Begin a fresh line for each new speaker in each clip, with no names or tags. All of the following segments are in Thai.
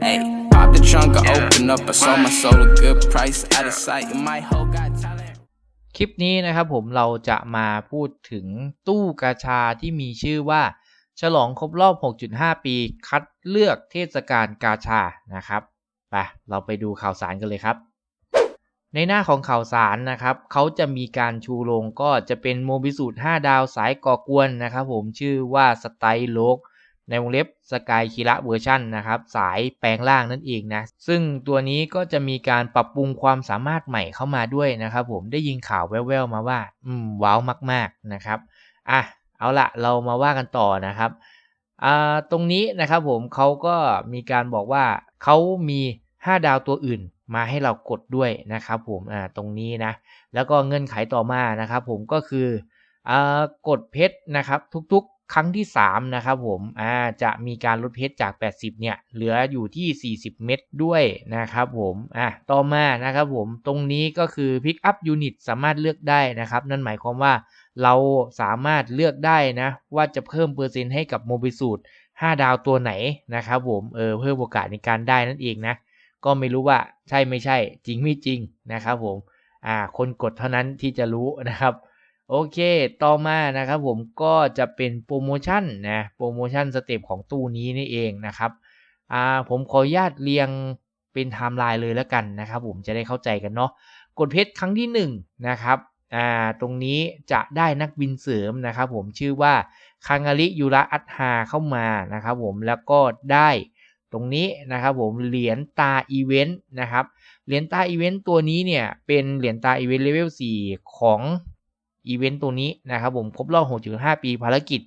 Hey, pop the trunk, I open up. I sold my soul a good price. Out of sight, and my hoe got talent.
คลิปนี้นะครับผมเราจะมาพูดถึงตู้กาชาที่มีชื่อว่า ฉลองครบรอบ 6.5 ปีคัดเลือกเทศกาลกาชานะครับไปเราไปดูข่าวสารกันเลยครับ ในหน้าของข่าวสารนะครับเขาจะมีการชูโรงก็จะเป็นโมบิสูตร5ดาวสายก่อกวนนะครับผมชื่อว่าสไตล์โลก ในวงเล็บสกายคิระเวอร์ชันนะครับสายแปลงล่างนั่นเองนะ ซึ่งตัวนี้ก็จะมีการปรับปรุงความสามารถใหม่เข้ามาด้วยนะครับผมได้ยินข่าวแว่วๆมาว่า อืม ว้าวมากๆนะครับอะเอาละเรามาว่ากันต่อนะครับอ่าตรงนี้นะครับผมเขาก็มีการบอกว่าเขามี 5 ดาวตัวอื่นมาให้เรากดด้วยนะครับผมอ่าตรงนี้นะ แล้วก็เงื่อนไขต่อมานะครับผมก็คืออ่ากดเพชรนะครับทุกๆ ครั้งที่ 3 นะครับผมอ่าจะมีการลดเพชรจาก 80 เนี่ย เหลืออยู่ที่ 40 เม็ดด้วยนะครับผมอะต่อมานะครับผมตรงนี้ก็คือ Pick up Unit สามารถเลือกได้นะครับ นั่นหมายความว่าเราสามารถเลือกได้นะ ว่าจะเพิ่มเปอร์เซ็นต์ให้กับโมบิสูตร5ดาวตัวไหนนะครับผมเออเพิ่มโอกาสในการได้นั่นเองนะ ก็ไม่รู้ว่าใช่ไม่ใช่จริงไม่จริงนะครับผมอ่าคนกดเท่านั้นที่จะรู้นะครับ โอเค ต่อมานะครับผมก็จะเป็นโปรโมชั่นนะโปรโมชั่นสเต็ปของตู้นี้นี่เองนะครับอ่าผมขออนุญาตเรียงเป็นไทม์ไลน์เลยแล้วกันนะครับผมจะได้เข้าใจกันเนาะกดเพชรครั้งที่1นนะครับอ่าตรงนี้จะได้นักบินเสริมนะครับผมชื่อว่าคังาริยูระอัตฮาเข้ามานะครับผมแล้วก็ได้ตรงนี้นะครับผมเหรียญตาอีเวนต์นะครับเหรียญตาอีเวนต์ตัวนี้เนี่ยเป็นเหรียญตาอีเวนต์เลเวล4ของ อีเวนต์ตัวนี้นะครับผมครบรอบ 6.5 ปีภารกิจ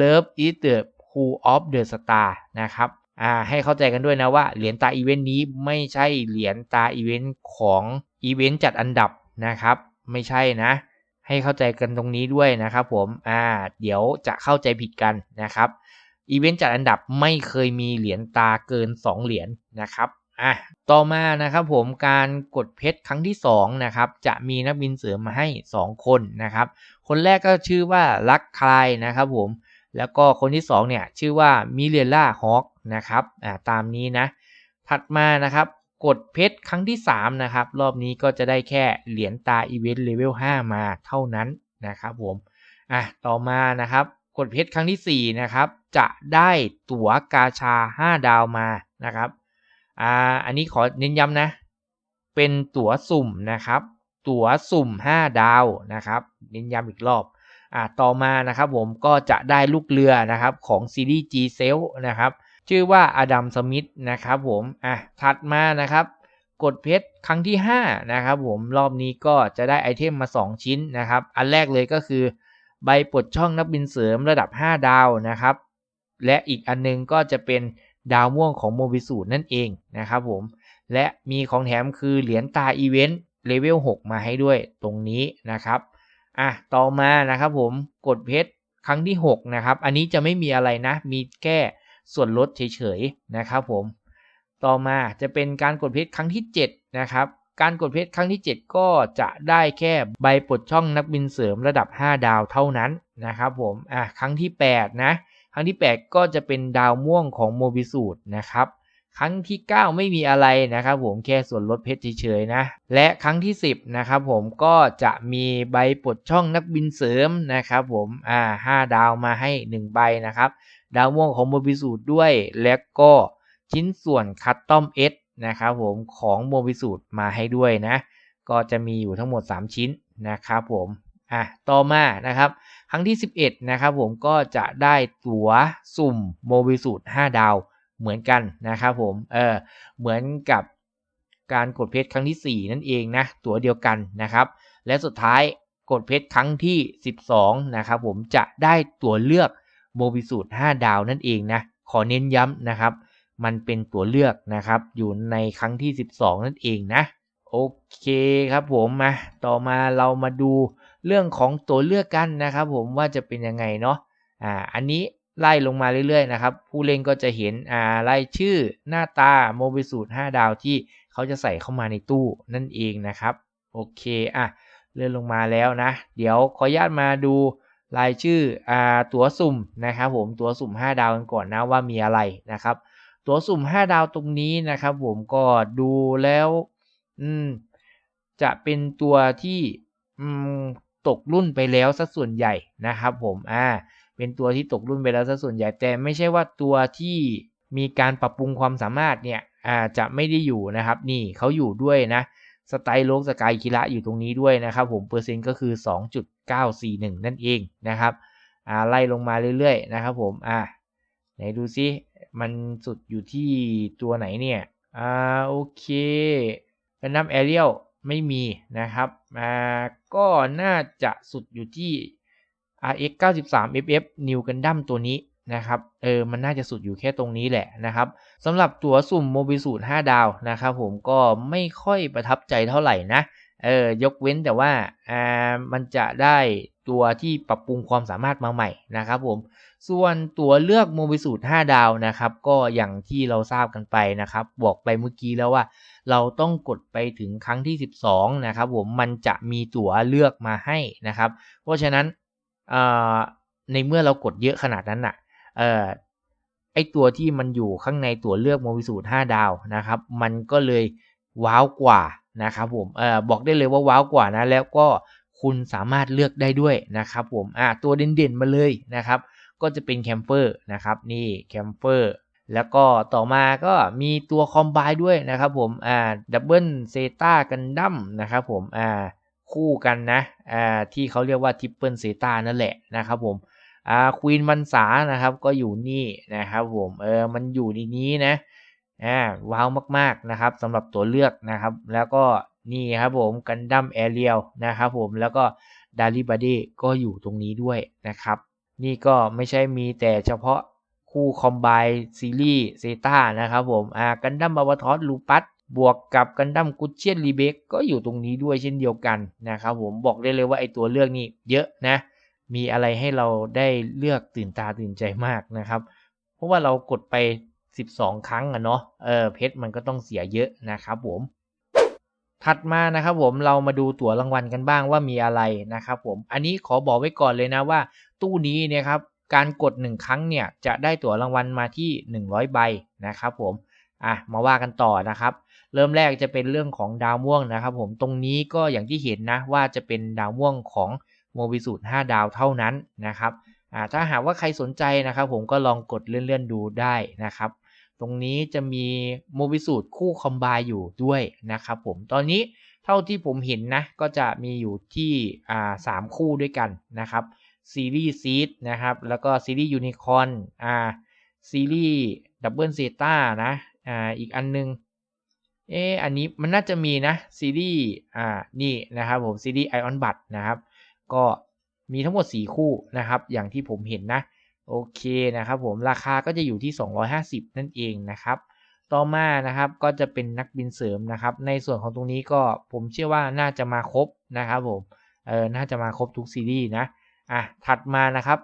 Love is the Who of the Star นะครับอ่าให้เข้าใจกันด้วยนะว่าเหรียญตาอีเวนต์นี้ไม่ใช่เหรียญตาอีเวนต์ของอีเวนต์จัดอันดับนะครับ ไม่ใช่นะ ให้เข้าใจกันตรงนี้ด้วยนะครับผมอ่าเดี๋ยวจะเข้าใจผิดกันนะครับอีเวนต์จัดอันดับไม่เคยมีเหรียญตาเกิน 2 เหรียญนะครับ อะต่อมานะครับผมการกดเพชรครั้งที่2นะครับจะมีนักบินเสริมมาให้ 2 คนนะครับ คนแรกก็ชื่อว่าลักคลายนะครับผมแล้วก็คนที่2เนี่ยชื่อว่ามิเลียล่าฮอคนะครับอ่าตามนี้นะ ถัดมานะครับกดเพชรครั้งที่3นะครับรอบนี้ก็จะได้แค่เหรียญตาอีเวนต์เลเวล5มาเท่านั้นนะครับผมอะต่อมานะครับกดเพชรครั้งที่4นะครับจะได้ตั๋วกาชา 5 ดาวมานะครับ อ่าอันนี้ขอเน้นย้ำนะ เป็นตั๋วสุ่มนะครับ ตั๋วสุ่ม 5 ดาวนะครับ เน้นย้ำอีกรอบอ่าต่อมานะครับผมก็จะได้ลูกเรือนะครับของซีรีส์ G c e l นะครับ ชื่อว่าอดัมสมิธนะครับผมอะถัดมานะครับกดเพชรครั้งที่ 5 นะครับผมรอบนี้ก็จะได้ไอเทมมา 2 ชิ้นนะครับ อันแรกเลยก็คือ ใบปลดช่องนักบินเสริมระดับ 5 ดาวนะครับ และอีกอันนึงก็จะเป็น ดาวม่วงของโมบิสูนั่นเองนะครับผม และมีของแถมคือเหรียญตาอีเวนต์เลเวล 6 มาให้ด้วยตรงนี้นะครับ อะ ต่อมานะครับผมกดเพชรครั้งที่ 6 นะครับ อันนี้จะไม่มีอะไรนะ มีแค่ส่วนลดเฉยๆนะครับผม ต่อมาจะเป็นการกดเพชรครั้งที่ 7 นะครับการกดเพชรครั้งที่ 7 ก็จะได้แค่ใบปลดช่องนักบินเสริมระดับ 5 ดาวเท่านั้นนะครับผม อะ ครั้งที่ 8 นะ ครั้งที่ 8 ก็จะเป็นดาวม่วงของโมบิสูตรนะครับครั้งที่ 9 ไม่มีอะไรนะครับผมแค่ส่วนลดเพชรเฉยๆนะ และครั้งที่ 10นะครับผมก็จะมีใบปลดช่องนักบินเสริมนะครับผมอ่า5ดาวมาให้ 1 ใบนะครับ ดาวม่วงของโมบิสูตรด้วย และก็ชิ้นส่วนคัตตอมเอสนะครับผมของโมบิสูตรมาให้ด้วยนะ ก็จะมีอยู่ทั้งหมด 3 ชิ้นนะครับผมอะต่อมานะครับ รั้งที่ 11 นะครับผมก็จะได้ตั๋วสุ่มโมบิสูตร5ดาวเหมือนกันนะครับผมเออเหมือนกับการกดเพชรครั้งที่ 4 นั่นเองนะตั๋วเดียวกันนะครับ และสุดท้ายกดเพชรครั้งที่ 12 นะครับผมจะได้ตั๋วเลือกโมบิสูตร5ดาวนั่นเองนะขอเน้นย้ำนะครับ มันเป็นตัวเลือกนะครับ อยู่ในครั้งที่ 12 นั่นเองนะ โอเคครับผมมาต่อมาเรามาดู เรื่องของตัวเลือกกันนะครับผมว่าจะเป็นยังไงเนาะอ่าอันนี้ไล่ลงมาเรื่อยๆนะครับผู้เล่นก็จะเห็นอ่ารายชื่อหน้าตาโมบิสูตร5ดาวที่เขาจะใส่เข้ามาในตู้นั่นเองนะครับโอเคอะเลื่อนลงมาแล้วนะ เดี๋ยวขออนุญาตมาดูรายชื่ออ่าตัวสุ่มนะครับผมตัวสุ่ม 5 ดาวกันก่อนนะว่ามีอะไรนะครับตัวสุ่ม 5 ดาวตรงนี้นะครับผมก็ดูแล้วอืมจะเป็นตัวที่อืม ตกรุ่นไปแล้วสัส่วนใหญ่นะครับผมอ่าเป็นตัวที่ตกรุ่นไปแล้วสัส่วนใหญ่แต่ไม่ใช่ว่าตัวที่มีการปรับปรุงความสามารถเนี่ยอ่าจะไม่ได้อยู่นะครับ นี่เขาอยู่ด้วยนะสไตล์โลกสกายคิระอยู่ตรงนี้ด้วยนะครับผมเปอร์เซ็นต์ก็คือ 2.941 นั่นเองนะครับอ่าไล่ลงมาเรื่อยๆนะครับผมอ่าไหนดูซิมันสุดอยู่ที่ตัวไหนเนี่ยอ่าโอเคกันดั้มแอเรียล ไม่มีนะครับอ่าก็น่าจะสุดอยู่ที่ RX 93 FF New Gundam ตัวนี้นะครับ เออ มันน่าจะสุดอยู่แค่ตรงนี้แหละนะครับสำหรับตัวสุ่มโมบิสูตร5ดาวนะครับผมก็ไม่ค่อยประทับใจเท่าไหร่นะ เออยกเว้นแต่ว่าอ่ามันจะได้ตัวที่ปรับปรุงความสามารถมาใหม่นะครับผมส่วนตัวเลือกโมบิสูตร5ดาวนะครับ ก็อย่างที่เราทราบกันไปนะครับ บอกไปเมื่อกี้แล้วว่า เราต้องกดไปถึงครั้งที่ 12 นะครับผมมันจะมีตั๋วเลือกมาให้นะครับ เพราะฉะนั้นในเมื่อเรากดเยอะขนาดนั้นน่ะเอ่อไอตัวที่มันอยู่ข้างในตัวเลือกโมบิสูตร5ดาวนะครับ มันก็เลยว้าวกว่า นะครับผมเอ่อบอกได้เลยว่าว้าวกว่านะ แล้วก็คุณสามารถเลือกได้ด้วยนะครับผมอ่าตัวเด่นๆมาเลยนะครับ ก็จะเป็นแคมเปอร์นะครับนี่แคมเปอร์แล้วก็ต่อมาก็มีตัวคอมไบด้วยนะครับผมอ่าดับเบิลเซต้ากันดั้มนะครับผมอ่าคู่กันนะอ่าที่เขาเรียกว่าทิปเปิลเซต้านั่นแหละนะครับผมอ่าควีนมันสานะครับก็อยู่นี่นะครับผมเออมันอยู่ในนี้นะ อ่าว้าวมากๆนะครับสำหรับตัวเลือกนะครับ แล้วก็นี่ครับผมกันดั้มแอเรียลนะครับผมแล้วก็ดาริบาเดก็อยู่ตรงนี้ด้วยนะครับ นี่ก็ไม่ใช่มีแต่เฉพาะคู่คอมไบซีรีส์เซตานะครับผมอ่ากันดั้มบาวทอสลูปัสบวกกับกันดั้มกุชเชียนรีเบกก็อยู่ตรงนี้ด้วยเช่นเดียวกันนะครับผมบอกได้เลยว่าไอตัวเลือกนี่เยอะนะ มีอะไรให้เราได้เลือกตื่นตาตื่นใจมากนะครับ เพราะว่าเรากดไป 12 ครั้งอะเนาะเออเพชรมันก็ต้องเสียเยอะนะครับผม ถัดมานะครับผมเรามาดูตั๋วรางวัลกันบ้างว่ามีอะไรนะครับผมอันนี้ขอบอกไว้ก่อนเลยนะว่า ตู้นี้เนี่ยครับการกด 1 ครั้งเนี่ยจะได้ตั๋วรางวัลมาที่ 100 ใบนะครับผมอะมาว่ากันต่อนะครับ เริ่มแรกจะเป็นเรื่องของดาวม่วงนะครับผมตรงนี้ก็อย่างที่เห็นนะว่าจะเป็นดาวม่วงของโมบิสูตร5ดาวเท่านั้นนะครับอ่าถ้าหากว่าใครสนใจนะครับผมก็ลองกดเลื่อนๆดูได้นะครับ ตรงนี้จะมีโมบิสูตรคู่คอมไบอยู่ด้วยนะครับผมตอนนี้เท่าที่ผมเห็นนะ ก็จะมีอยู่ที่อ่าสามคู่ด้วยกันนะครับซีรีส์ซีดนะครับแล้วก็ซีรีส์ยูนิคอนอ่าซีรีส์ดับเบิลเซต้านะอ่าอีกอันนึงเอออันนี้มันน่าจะมีนะซีรีส์อ่านี่นะครับผมซีรีส์ไอออนบัตนะครับก็มีทั้งหมด 4 คู่นะครับ อย่างที่ผมเห็นนะ โอเคนะครับผมราคาก็จะอยู่ที่ 250 นั่นเองนะครับ ต่อมานะครับก็จะเป็นนักบินเสริมนะครับ ในส่วนของตรงนี้ก็ผมเชื่อว่าน่าจะมาครบนะครับผมเออน่าจะมาครบทุกซีรีส์นะอะถัดมานะครับ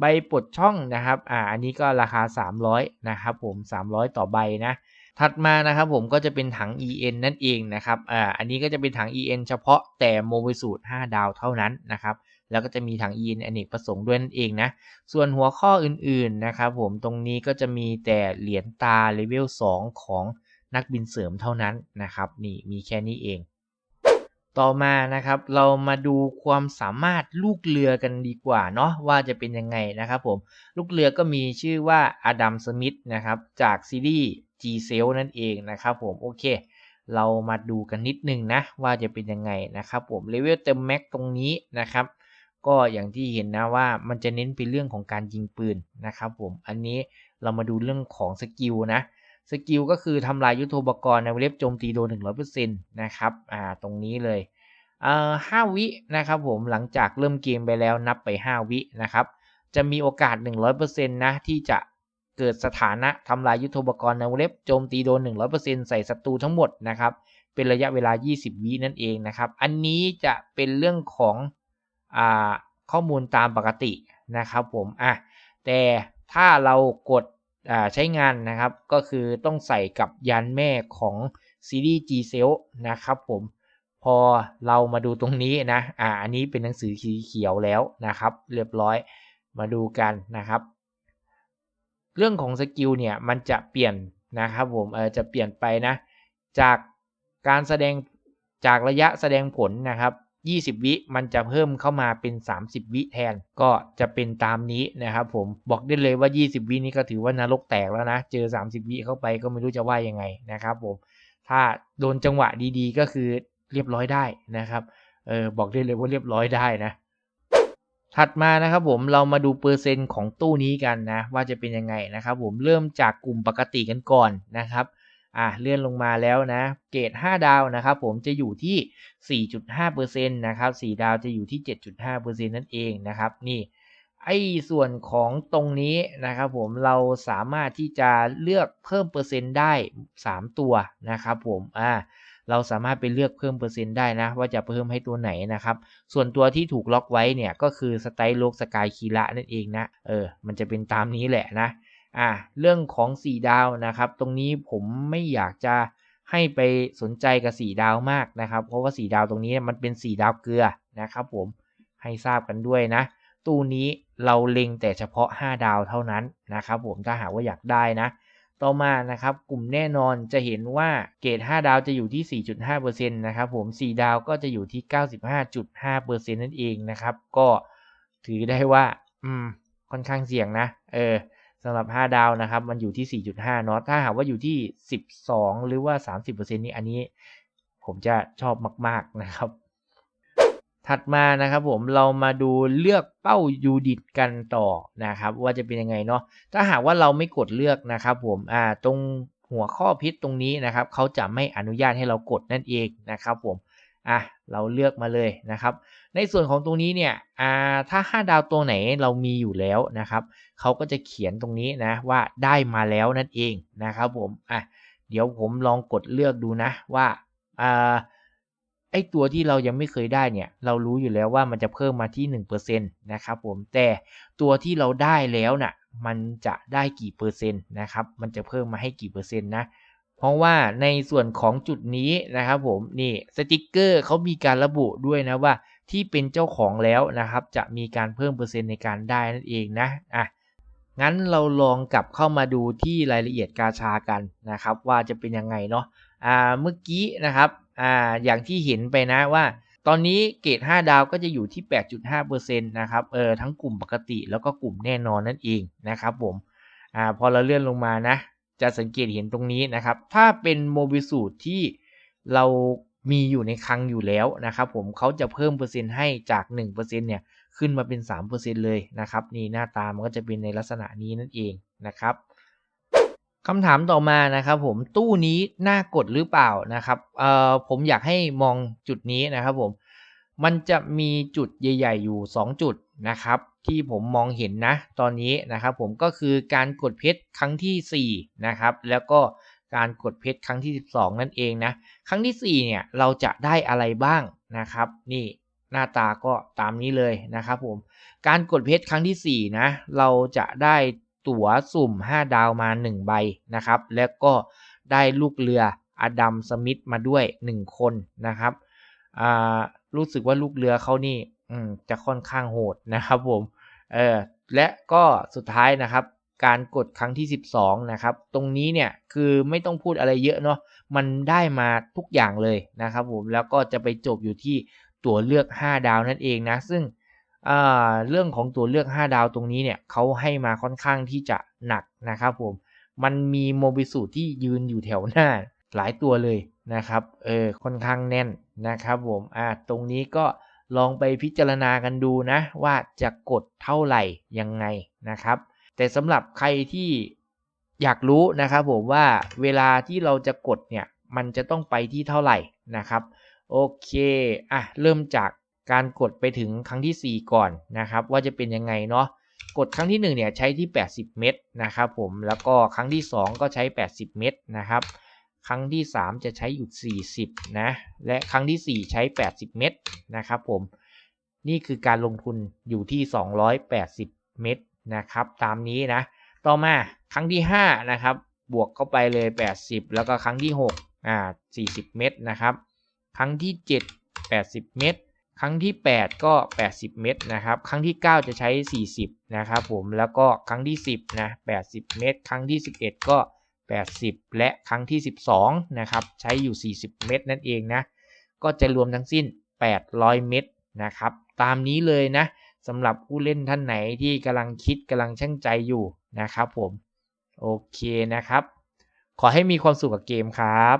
ใบปลดช่องนะครับอ่าอันนี้ก็ราคา 300นะครับผม 300 ต่อใบนะถัดมานะครับผมก็จะเป็นถัง EN นั่นเองนะครับอ่าอันนี้ก็จะเป็นถัง EN เฉพาะแต่โมบิสูตร5ดาวเท่านั้นนะครับ แล้วก็จะมีถัง EN อเนกประสงค์ด้วยนั่นเองนะ ส่วนหัวข้ออื่นๆนะครับผมตรงนี้ก็จะมีแต่เหรียญตาเลเวล 2 ของนักบินเสริมเท่านั้นนะครับ นี่มีแค่นี้เอง ต่อมานะครับ เรามาดูความสามารถลูกเรือกันดีกว่าเนาะว่าจะเป็นยังไงนะครับผมลูกเรือก็มีชื่อว่าอดัมสมิธนะครับจากซีรีส์ G c e l นั่นเองนะครับผมโอเค เรามาดูกันนิดนึงนะว่าจะเป็นยังไงนะครับผมเลเวลเต็มแม็กตรงนี้นะครับ ก็อย่างที่เห็นนะว่ามันจะเน้นเป็นเรื่องของการยิงปืนนะครับผมอันนี้เรามาดูเรื่องของสกิลนะสกิลก็คือทำลายยุทโธปกรณ์ในเว็บโจมตีโดน 100%นะครับอ่าตรงนี้เลยเอ่อห้าวินะครับผมหลังจากเริ่มเกมไปแล้วนับไป 5 วินะครับจะมีโอกาส 100%นะที่จะเกิดสถานะทำลายยุทโธปกรณ์ในเว็บโจมตีโดน 100%ใส่ศัตรูทั้งหมดนะครับเป็นระยะเวลา 20 วินั่นเองนะครับ อันนี้จะเป็นเรื่องของ ข้อมูลตามปกตินะครับผมอะแต่ถ้าเรากดใช้งานนะครับก็คือต้องใส่กับยันแม่ของซีรีส์ G c e l นะครับผมพอเรามาดูตรงนี้นะอ่าอันนี้เป็นหนังสือสีเขียวแล้วนะครับ เรียบร้อยมาดูกันนะครับ เรื่องของสกิลเนี่ยมันจะเปลี่ยนนะครับผมเออจะเปลี่ยนไปนะ จากการแสดงจากระยะแสดงผลนะครับ 20 วิมันจะเพิ่มเข้ามาเป็น 30 วิแทนก็จะเป็นตามนี้นะครับผมบอกได้เลยว่า 20 วินี้ก็ถือว่านรกแตกแล้วนะ เจอ 30 วิเข้าไปก็ไม่รู้จะว่ายังไงนะครับผมถ้าโดนจังหวะดีๆ ก็คือเรียบร้อยได้นะครับเออบอกได้เลยว่าเรียบร้อยได้นะถัดมานะครับผมเรามาดูเปอร์เซ็นต์ของตู้นี้กันนะว่าจะเป็นยังไงนะครับผมเริ่มจากกลุ่มปกติกันก่อนนะครับ อะเลื่อนลงมาแล้วนะ เกรด 5 ดาวนะครับผมจะอยู่ที่ 4.5%นะครับ 4 ดาวจะอยู่ที่ 7.5%นั่นเองนะครับ นี่ไอ้ส่วนของตรงนี้นะครับผมเราสามารถที่จะเลือกเพิ่มเปอร์เซ็นต์ได้ 3 ตัวนะครับผมอ่าเราสามารถไปเลือกเพิ่มเปอร์เซ็นต์ได้นะ ว่าจะเพิ่มให้ตัวไหนนะครับ ส่วนตัวที่ถูกล็อกไว้เนี่ยก็คือสไตล์โลกสกายคีระนั่นเองนะเออมันจะเป็นตามนี้แหละนะ อ่าเรื่องของ 4 ดาวนะครับ ตรงนี้ผมไม่อยากจะให้ไปสนใจกับ 4 ดาวมากนะครับ เพราะว่า 4 ดาวตรงนี้มันเป็น 4 ดาวเกลือนะครับผมให้ทราบกันด้วยนะ ตู้นี้เราเล็งแต่เฉพาะ 5 ดาวเท่านั้นนะครับผมถ้าหากว่าอยากได้นะ ต่อมานะครับกลุ่มแน่นอนจะเห็นว่าเกรด5ดาวจะอยู่ที่ 4.5%นะครับผม 4 ดาวก็จะอยู่ที่ 95.5%นั่นเองนะครับ ก็ถือได้ว่าอืมค่อนข้างเสี่ยงนะ เออ สำหรับ 5 ดาวนะครับ มันอยู่ที่ 4.5เนาะถ้าหากว่าอยู่ที่ 12 หรือว่า 30%นี่อันนี้ ผมจะชอบมาก ๆนะครับ ถัดมานะครับผมเรามาดูเลือกเป้ายูดิตกันต่อนะครับ ว่าจะเป็นยังไงเนาะถ้าหากว่าเราไม่กดเลือกนะครับ ผมอ่าตรงหัวข้อพิษตรงนี้นะครับเขาจะไม่อนุญาตให้เรากดนั่นเองนะครับ ผมอะเราเลือกมาเลยนะครับ ในส่วนของตรงนี้เนี่ยอ่าถ้า 5 ดาวตัวไหนเรามีอยู่แล้วนะครับเขาก็จะเขียนตรงนี้นะว่าได้มาแล้วนั่นเองนะครับผมอะเดี๋ยวผมลองกดเลือกดูนะว่าอ่าไอตัวที่เรายังไม่เคยได้เนี่ยเรารู้อยู่แล้วว่ามันจะเพิ่มมาที่ 1%นะครับผมแต่ตัวที่เราได้แล้วน่ะมันจะได้กี่เปอร์เซ็นต์นะครับมันจะเพิ่มมาให้กี่เปอร์เซ็นต์นะ เพราะว่าในส่วนของจุดนี้นะครับผมนี่สติกเกอร์เขามีการระบุด้วยนะว่าที่เป็นเจ้าของแล้วนะครับ จะมีการเพิ่มเปอร์เซ็นต์ในการได้นั่นเองนะอะงั้นเราลองกลับเข้ามาดูที่รายละเอียดกาชากันนะครับ ว่าจะเป็นยังไงเนาะอ่าเมื่อกี้นะครับอ่าอย่างที่เห็นไปนะว่า ตอนนี้เกรด5 ดาวก็จะอยู่ที่ 8.5%นะครับเออทั้งกลุ่มปกติแล้วก็กลุ่มแน่นอนนั่นเองนะครับผมอ่าพอเราเลื่อนลงมานะ จะสังเกตเห็นตรงนี้นะครับ ถ้าเป็นโมบิสูตรที่เรามีอยู่ในคลังอยู่แล้วนะครับ ผมเขาจะเพิ่มเปอร์เซ็นต์ให้จาก 1%เนี่ยขึ้นมาเป็น 3%เลยนะครับนี่หน้าตามันก็จะเป็นในลักษณะนี้นั่นเองนะครับคำถามต่อมานะครับผมตู้นี้น่ากดหรือเปล่านะครับเอ่อผมอยากให้มองจุดนี้นะครับผมมันจะมีจุดใหญ่ ๆ อยู่ 2 จุดนะครับ ที่ผมมองเห็นนะตอนนี้นะครับผมก็คือการกดเพชรครั้งที่4นะครับแล้วก็การกดเพชรครั้งที่ 12 นั่นเองนะครั้งที่4เนี่ยเราจะได้อะไรบ้างนะครับ นี่หน้าตาก็ตามนี้เลยนะครับผมการกดเพชรครั้งที่4นะเราจะได้ตั๋วสุ่ม 5 ดาวมา 1 ใบนะครับ แล้วก็ได้ลูกเรืออดัมสมิธมาด้วย 1 คนนะครับอ่ารู้สึกว่าลูกเรือเขานี่ จะค่อนข้างโหดนะครับผมเออและก็สุดท้ายนะครับการกดครั้งที่ 12 นะครับ ตรงนี้เนี่ยคือไม่ต้องพูดอะไรเยอะเนาะ มันได้มาทุกอย่างเลยนะครับผม แล้วก็จะไปจบอยู่ที่ตัวเลือก 5 ดาวนั่นเองนะ ซึ่งเรื่องของตัวเลือก 5 ดาวตรงนี้เนี่ยเขาให้มาค่อนข้างที่จะหนักนะครับผม มันมีโมบิสูที่ยืนอยู่แถวหน้าหลายตัวเลยนะครับ เออค่อนข้างแน่นนะครับผม อ่า ตรงนี้ก็ ลองไปพิจารณากันดูนะ ว่าจะกดเท่าไหร่ยังไงนะครับ แต่สำหรับใครที่อยากรู้นะครับผมว่าเวลาที่เราจะกดเนี่ยมันจะต้องไปที่เท่าไหร่นะครับโอเคอะเริ่มจากการกดไปถึงครั้งที่ 4 ก่อนนะครับ ว่าจะเป็นยังไงเนาะกดครั้งที่1เนี่ยใช้ที่ 80 เมตรนะครับผมแล้วก็ครั้งที่ 2 ก็ใช้ 80 เมตรนะครับ ครั้งที่ 3 จะใช้อยู่ 40 นะ และครั้งที่ 4 ใช้ 80 เมตรนะครับผม นี่คือการลงทุนอยู่ที่ 280 เมตรนะครับ ตามนี้นะ ต่อมาครั้งที่ 5 นะครับ บวกเข้าไปเลย 80 แล้วก็ครั้งที่ 6 อ่า 40 เมตรนะครับ ครั้งที่ 7 80 เมตรครั้งที่ 8 ก็ 80 เมตรนะครับ ครั้งที่ 9 จะใช้ 40 นะครับผม แล้วก็ครั้งที่ 10 นะ 80 เมตรครั้งที่ 11 ก็ 80 และครั้งที่ 12 นะครับ ใช้อยู่ 40 เม็ดนั่นเองนะ ก็จะรวมทั้งสิ้น 800 เม็ดนะครับ ตามนี้เลยนะสำหรับผู้เล่นท่านไหนที่กำลังคิดกำลังช่างใจอยู่นะครับผม โอเคนะครับ ขอให้มีความสุขกับเกมครับ